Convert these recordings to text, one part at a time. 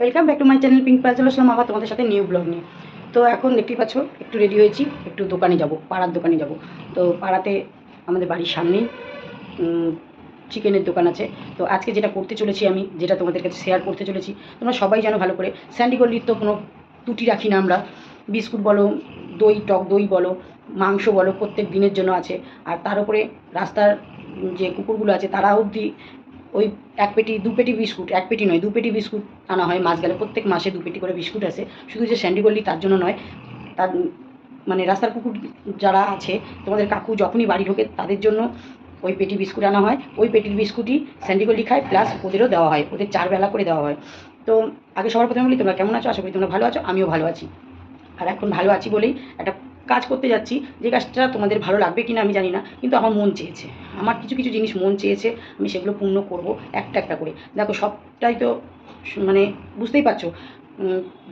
Welcome back to my channel Pink Pal চলে আসলাম আবার তোমাদের সাথে নিউ ব্লগ নিয়ে। তো এখন দেখতেই পাচ্ছ, একটু রেডি হয়েছি, একটু দোকানে যাব, পাড়ার দোকানে যাব। তো পাড়াতে আমাদের বাড়ির সামনেই চিকেনের দোকান আছে। তো আজকে যেটা করতে চলেছি আমি, যেটা তোমাদের কাছে শেয়ার করতে চলেছি, তোমরা সবাই জানো ভালো করে স্যান্ডিগল্লির তো কোনো ত্রুটি রাখি না আমরা। বিস্কুট বলো, দই, টক দই বলো, মাংস বলো, প্রত্যেক দিনের জন্য আছে। আর তার উপরে রাস্তার যে কুকুরগুলো আছে, তারা অবধি ওই এক পেটি, দু পেটি বিস্কুট, এক পেটি নয়, দু পেটি বিস্কুট আনা হয় মাস গেলে, প্রত্যেক মাসে দু পেটি করে বিস্কুট আসে। শুধু যে স্যান্ডিগল্লি তার জন্য নয়, তার মানে রাস্তার কুকুর যারা আছে, তোমাদের কাকু যখনই বাড়ি ঢোকে, তাদের জন্য ওই পেটি বিস্কুট আনা হয়। ওই পেটির বিস্কুটই স্যান্ডিগল্লি খায়, প্লাস ওদেরও দেওয়া হয়, ওদের চার বেলা করে দেওয়া হয়। তো আগে সবার প্রথমে বলি, তোমরা কেমন আছো? আশা করি তোমরা ভালো আছো, আমিও ভালো আছি। আর এখন ভালো আছি বলেই একটা কাজ করতে যাচ্ছি, যে কাজটা তোমাদের ভালো লাগবে কিনা আমি জানি না, কিন্তু আমার মন চেয়েছে। আমার কিছু কিছু জিনিস মন চেয়েছে, আমি সেগুলো পূর্ণ করব একটা একটা করে। দেখো সবটাই তো মানে বুঝতেই পারছ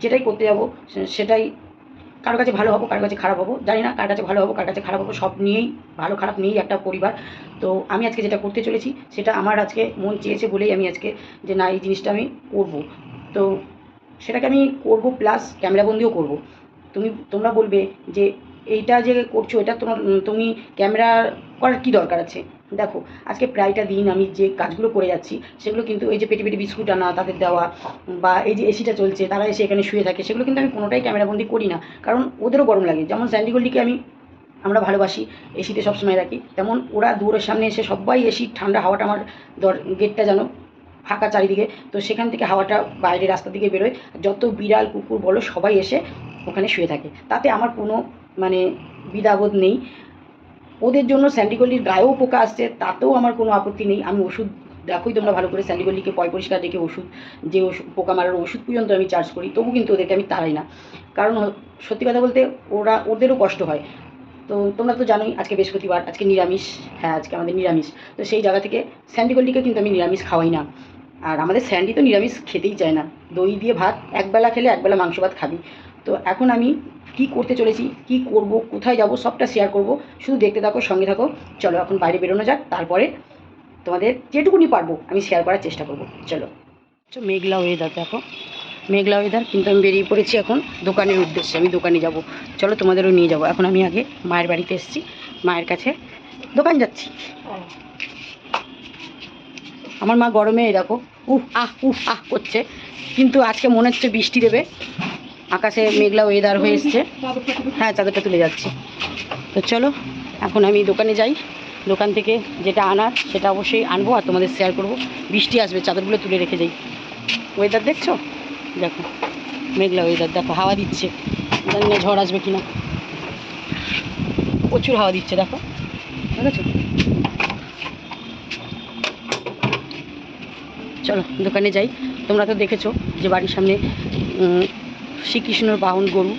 যেটাই করতে যাব সেটাই কারও কাছে ভালো হব, কারও কাছে খারাপ হব, জানি না কার কাছে ভালো হব, কার কাছে খারাপ হব, সব নিয়েই ভালো খারাপ নিয়েই একটা পরিবার। তো আমি আজকে যেটা করতে চলেছি, সেটা আমার আজকে মন চেয়েছে বলেই আমি আজকে যে না, এই জিনিসটা আমি করব। তো সেটাকে আমি করব প্লাস ক্যামেরাবন্দিও করব। তুমি তোমরা বলবে যে এইটা যে করছ, এটা তোমার তুমি ক্যামেরা করার কী দরকার আছে? দেখো, আজকে প্রায়টা দিন আমি যে কাজগুলো করে যাচ্ছি, সেগুলো কিন্তু এই যে পেটি পেটি বিস্কুট আনা, তাদের দেওয়া, বা এই যে এসিটা চলছে, তারা এসে এখানে শুয়ে থাকে, সেগুলো কিন্তু আমি কোনোটাই ক্যামেরাবন্দি করি না। কারণ ওদেরও গরম লাগে। যেমন স্যান্ডিগোল্ডিকে আমি, আমরা ভালোবাসি, এসিতে সবসময় রাখি, তেমন ওরা দূরের সামনে এসে সবাই এসি ঠান্ডা হাওয়াটা আমার দর, গেটটা যেন ফাঁকা চারিদিকে, তো সেখান থেকে হাওয়াটা বাইরে রাস্তার দিকে বেরোয় যত বিড়াল, কুকুর বলো, সবাই এসে ওখানে শুয়ে থাকে। তাতে আমার কোনো মানে দ্বিধাবোধ নেই। ওদের জন্য স্যান্ডিগল্লির গায়েও পোকা আসছে, তাতেও আমার কোনো আপত্তি নেই। আমি ওষুধ দেখোই তোমরা ভালো করে স্যান্ডিগল্লিকে পয় পরিষ্কার রেখে ওষুধ, যে ওষুধ পোকা মারার ওষুধ পর্যন্ত আমি চার্জ করি, তবু কিন্তু ওদেরকে আমি তাড়াই না। কারণ সত্যি কথা বলতে ওরা, ওদেরও কষ্ট হয়। তো তোমরা তো জানোই, আজকে বৃহস্পতিবার, আজকে নিরামিষ হ্যাঁ আজকে আমাদের নিরামিষ। তো সেই জায়গা থেকে স্যান্ডিগল্লিকে কিন্তু আমি নিরামিষ খাওয়াই না। আর আমাদের স্যান্ডি তো নিরামিষ খেতেই চায় না। দই দিয়ে ভাত, একবেলা খেলে একবেলা মাংস ভাত খাবি। তো এখন আমি কি করতে চলেছি, কি করব, কোথায় যাব, সবটা শেয়ার করব। শুধু দেখতে থাকো, সঙ্গে থাকো। চলো, এখন বাইরে বেরোনো যাক। তারপরে তোমাদের যেটুকুনি পারব, আমি শেয়ার করার চেষ্টা করব। চলো। তো মেঘলা ওয়েদার দেখো। মেঘলা ওয়েদার কিন্তু আমি বেরিয়ে পড়েছি এখন দোকানের উদ্দেশ্যে। আমি দোকানে যাব। চলো, তোমাদেরও নিয়ে যাব। এখন আমি আগে মায়ের বাড়িতে এসেছি। মায়ের কাছে দোকান যাচ্ছি। আমার মা গরমে দেখো উহ আহ উহ আহ, করছে। কিন্তু আজকে মনে হচ্ছে বৃষ্টি দেবে। আকাশে মেঘলা ওয়েদার হয়ে এসছে। হ্যাঁ চাদরটা তুলে যাচ্ছি। তো চলো, এখন আমি দোকানে যাই। দোকান থেকে যেটা আনার, সেটা অবশ্যই আনব আর তোমাদের শেয়ার করব। বৃষ্টি আসবে, চাদরগুলো তুলে রেখে যাই। ওয়েদার দেখছ? দেখো, মেঘলা ওয়েদার দেখো, হাওয়া দিচ্ছে। জানি না ঝড় আসবে কিনা। প্রচুর হাওয়া দিচ্ছে, দেখো। দেখেছ? চলো, দোকানে যাই। তোমরা তো দেখেছ যে বাড়ির সামনে শ্রীকৃষ্ণর বাহন গরু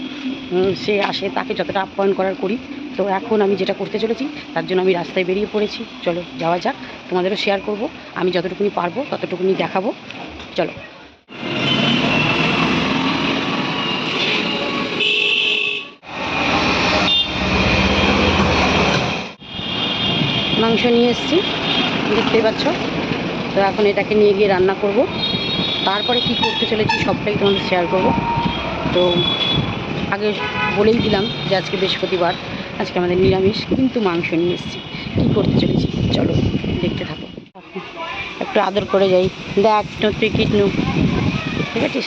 সে আসে, তাকে যতটা আপ্যায়ন করার করি। তো এখন আমি যেটা করতে চলেছি, তার জন্য আমি রাস্তায় বেরিয়ে পড়েছি। চলো, যাওয়া যাক, তোমাদেরও শেয়ার করব। আমি যতটুকুনি পারব, ততটুকুনি দেখাবো। চলো। মাংস নিয়ে এসেছি, দেখতেই পাচ্ছ। তো এখন এটাকে নিয়ে গিয়ে রান্না করব। তারপরে কি করতে চলেছি, সবটাই তোমাদের শেয়ার করব। তো আগে বলেই দিলাম যে আজকে বৃহস্পতিবার, আজকে আমাদের নিরামিষ, কিন্তু মাংস নিয়ে এসেছি। কী করতে চলেছি? চলো, দেখতে থাকো। একটু আদর করে যাই। দেখ তো তুই কিটনু ঠিক আছে?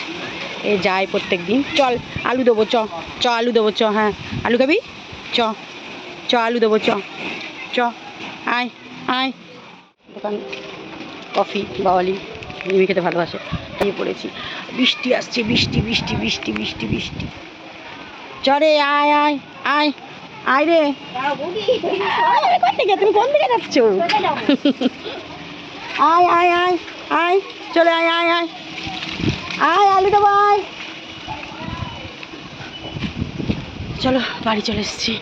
এ যায় প্রত্যেক দিন চল, আলু দেবো, চ। চ, আলু দেবো, চ হ্যাঁ। আলু খাবি? চ। চ, আলু দেবো, চ। চ, আয় আয়। দোকান, কফি, বাওয়ালি মিমি খেতে ভালোবাসে। নিয়ে পড়েছি। বৃষ্টি আসছে, বৃষ্টি বৃষ্টি বৃষ্টি বৃষ্টি বৃষ্টি। চরে, আয় আয় আয় আয় রে। তুমি কোন দিকে যাচ্ছ? আয় আয় আয় আয়, চলে আয় আয় আয়। আয়, আলু দেবো আয় চলো, বাড়ি চলে এসেছি।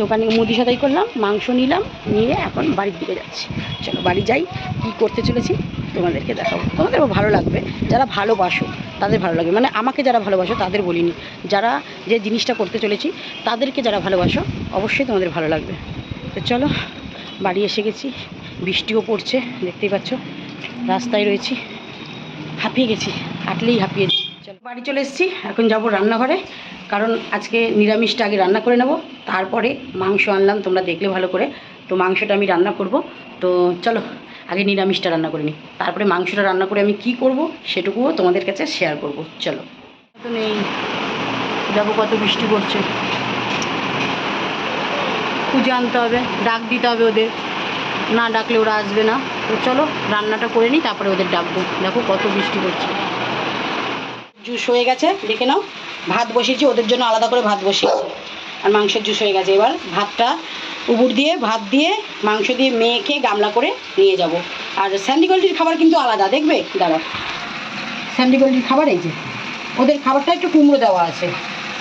দোকানে মুদি সাদাই করলাম, মাংস নিলাম, নিয়ে এখন বাড়ির দিকে যাচ্ছি। চলো, বাড়ি যাই, কী করতে চলেছি? তোমাদেরকে দেখাবো। তোমাদেরও ভালো লাগবে? যারা ভালোবাসো, তাদের ভালো লাগবে। মানে আমাকে যারা ভালোবাসো, তাদের বলিনি। যারা যে জিনিসটা করতে চলেছি, তাদেরকে যারা ভালোবাসো, অবশ্যই তোমাদের ভালো লাগবে। তো চলো, বাড়ি এসে গেছি। বৃষ্টিও পড়ছে, দেখতেই পাচ্ছ। রাস্তায় রয়েছি। হাঁপিয়ে গেছি, হাঁটলেই হাঁপিয়ে যাই। চলো, বাড়ি চলে এসেছি। এখন যাব রান্নাঘরে। কারণ আজকে নিরামিষটা আগে রান্না করে নেব। তারপরে মাংস আনলাম, তোমরা দেখলে ভালো করে। তো মাংসটা আমি রান্না করব। তো চলো আগে নিরামিষটা রান্না করে নিই তারপরে মাংসটা রান্না করে আমি কি করব সেটুকুও তোমাদের কাছে শেয়ার করব। চলো। তো নেই। দেখো কত বৃষ্টি পড়ছে। খুঁজে আনতে হবে, ডাক দিতে হবে ওদের। না ডাকলে ওরা আসবে না। তো চলো, রান্নাটা করে নিই তারপরে ওদের ডাকবো। দেখো কত বৃষ্টি পড়ছে। জুস হয়ে গেছে, দেখে নাও। ভাত বসিয়েছি, ওদের জন্য আলাদা করে ভাত বসিয়েছি। আর মাংসের জুস হয়ে গেছে। এবার ভাতটা উবুর দিয়ে, ভাত দিয়ে, মাংস দিয়ে মেখে গামলা করে নিয়ে যাব। আর স্যান্ডি গোল্ডির খাবার কিন্তু আলাদা, দেখবে? দাঁড়াও। স্যান্ডি গোল্ডির খাবার এই যে, ওদের খাবারটা একটু কুমড়ো দেওয়া আছে।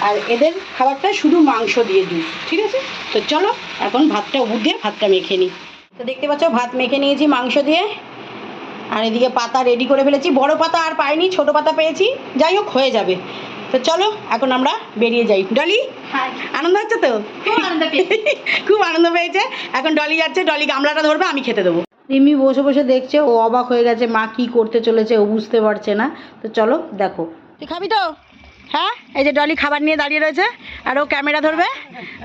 আর এদের খাবারটা শুধু মাংস দিয়ে জুস, ঠিক আছে? তো চলো, এখন ভাতটা উবুর দিয়ে, ভাতটা মেখে নিই। তো দেখতে পাচ্ছ, ভাত মেখে নিয়েছি, মাংস দিয়ে। আর এদিকে পাতা রেডি করে ফেলেছি। বড় পাতা আর পাইনি, ছোট পাতা পেয়েছি। যাই হোক, হয়ে যাবে। তো চলো এখন আমরা বেরিয়ে যাই। ডলি আনন্দ হচ্ছে তো? খুব আনন্দ পেয়েছে। এখন ডলি যাচ্ছে ডলি গামলাটা ধরবে আমি খেতে দেবো। রিমি বসে বসে দেখছে ও অবাক হয়ে গেছে মা কি করতে চলেছে ও বুঝতে পারছে না। তো চলো দেখো। তুই খাবি তো? হ্যাঁ? এই যে ডলি খাবার নিয়ে দাঁড়িয়ে রয়েছে আর ও ক্যামেরা ধরবে।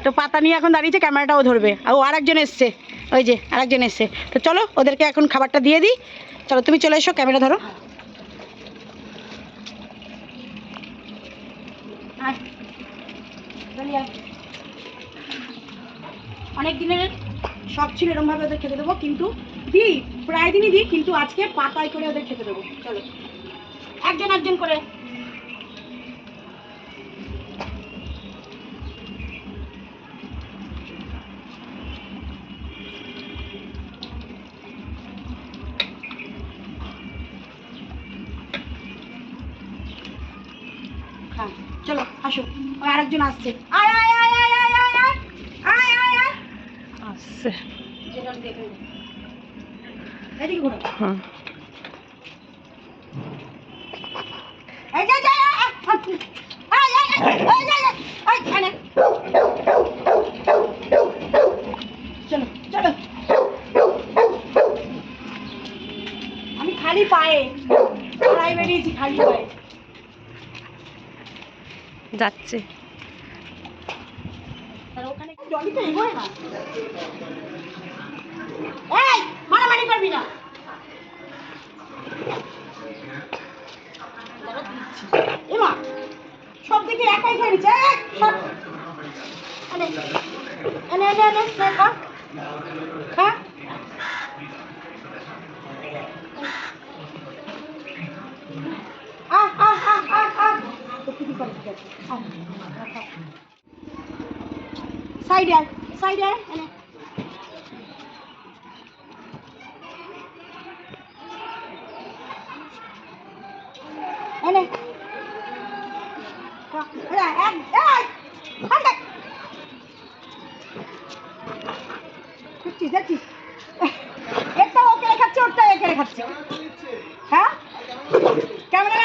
তো পাতা নিয়ে এখন দাঁড়িয়েছে ক্যামেরাটাও ধরবে। আর ও আরেকজন এসছে। ওই যে আরেকজন এসছে। তো চলো ওদেরকে এখন খাবারটা দিয়ে দিই। চলো তুমি চলে এসো ক্যামেরা ধরো আয়। ডলি আয়। অনেক দিনের শখ ছিল এরমভাবে ওদের খেতে দেবো, কিন্তু দিই প্রায় দিনই দিই কিন্তু আজকে পাতায় করে ওদের খেতে দেবো। চলো। একজন একজন করে। আরেকজন আসছে আয় আয় আয় আয় আয় আয় আয় আয় আয় আয় আসছে। এদিকে ঘোরো এই যে, আয়, আয়, আয়, আয়। চলো চলো আমি খালি পায়ে খালি পায়ে যাচ্ছে জলই তো মারামারি করবি না। এমা, সব দিকে একাই সব। এনে এনে এনে এনে আহ আহ। সাইডে আয় সাইডে এনে। দেখছিস, দেখছিস? একটা ওরটা হ্যাঁ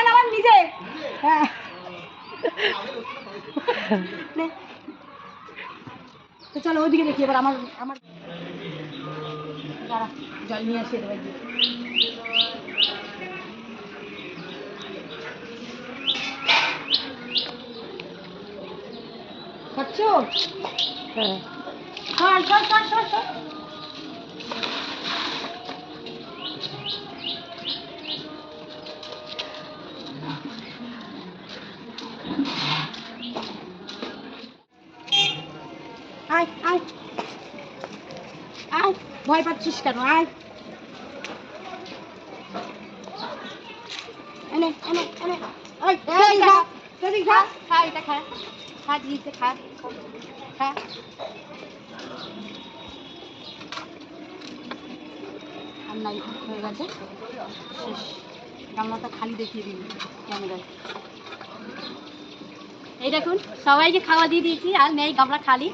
আমার নিজে। হ্যাঁ। চলো ওইদিকে দেখি এবার আমার আমার দাঁড়া জল নিয়ে আসি এবার খাচ্ছ? হ্যাঁ। খান খান খান খান আয় আয়। আয় ভয় পাচ্ছিস কেন? আয়। এনে এনে এনে। ওই তুই খা তুই খা খা এটা খা। খা দিয়েছে খা। খা। আর নাই হয়ে গেছে। শেষ। গামলাটা খালি দেখিয়ে দিন ক্যামেরায়। এই দেখুন সবাইকে খাওয়া দিয়ে দিয়েছি আর নেই গামলা খালি।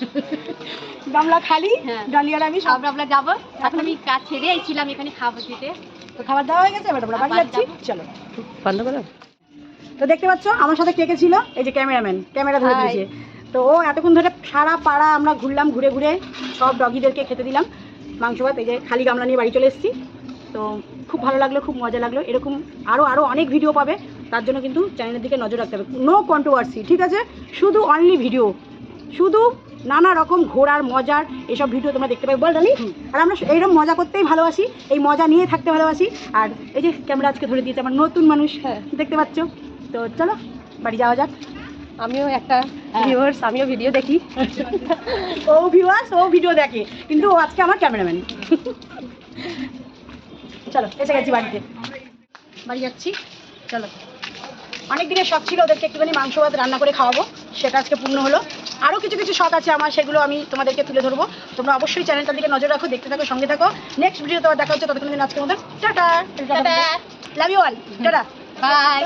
গামলা খালি হ্যাঁ। ডালিয়ার আমি সব আমরা যাব। এখন আমি কাজ ছেড়ে এসেছিলাম এখানে খাব দিতে তো খাবার দেওয়া হয়ে গেছে এবার আমরা বাড়ি যাচ্ছি। চলো। বন্ধ করো? তো দেখতে পাচ্ছ আমার সাথে কে কে ছিল? এই যে ক্যামেরাম্যান ক্যামেরা ধরে দিয়েছে। তো ও এতক্ষণ ধরে সারা পাড়া আমরা ঘুরলাম ঘুরে ঘুরে সব ডগিদেরকে খেতে দিলাম। মাংস ভাত এই যে খালি গামলা নিয়ে বাড়ি চলে এসেছি। তো খুব ভালো লাগল খুব মজা লাগল। এরকম আরও আরও অনেক ভিডিও পাবে। তার জন্য কিন্তু চ্যানেলের দিকে নজর রাখতে হবে। নো কন্ট্রোভার্সি ঠিক আছে? শুধু অনলি ভিডিও শুধু নানা রকম ঘোরার মজার এসব ভিডিও তোমরা দেখতে পাবে। বল ডালি আর আমরা এইরকম মজা করতেই ভালোবাসি এই মজা নিয়ে থাকতে ভালোবাসি। আর এই যে ক্যামেরা আজকে ধরে দিয়েছে আমার নতুন মানুষ হ্যাঁ। দেখতে পাচ্ছ? তো চলো বাড়ি যাওয়া যাক। আমিও একটা হ্যাঁ। ভিউয়ার্স আমিও ভিডিও দেখি। ও ভিউয়ার্স ও ভিডিও দেখে। কিন্তু ও আজকে আমার ক্যামেরাম্যান চলো এসে গেছি বাড়িতে। বাড়ি যাচ্ছি। চলো। অনেক দিনের শখ ছিল ওদেরকে একটুখানি মাংস ভাত রান্না করে খাওয়াবো সেটা আজকে পূর্ণ হলো। আরও কিছু কিছু শখ আছে আমার সেগুলো আমি তোমাদেরকে তুলে ধরবো। তোমরা অবশ্যই চ্যানেলটার দিকে নজর রাখো দেখতে থাকো সঙ্গে থাকো। নেক্সট ভিডিও তোমার দেখা হচ্ছে ততক্ষণ দিন আজকের মতন tata! Tata. Love you all tata! Bye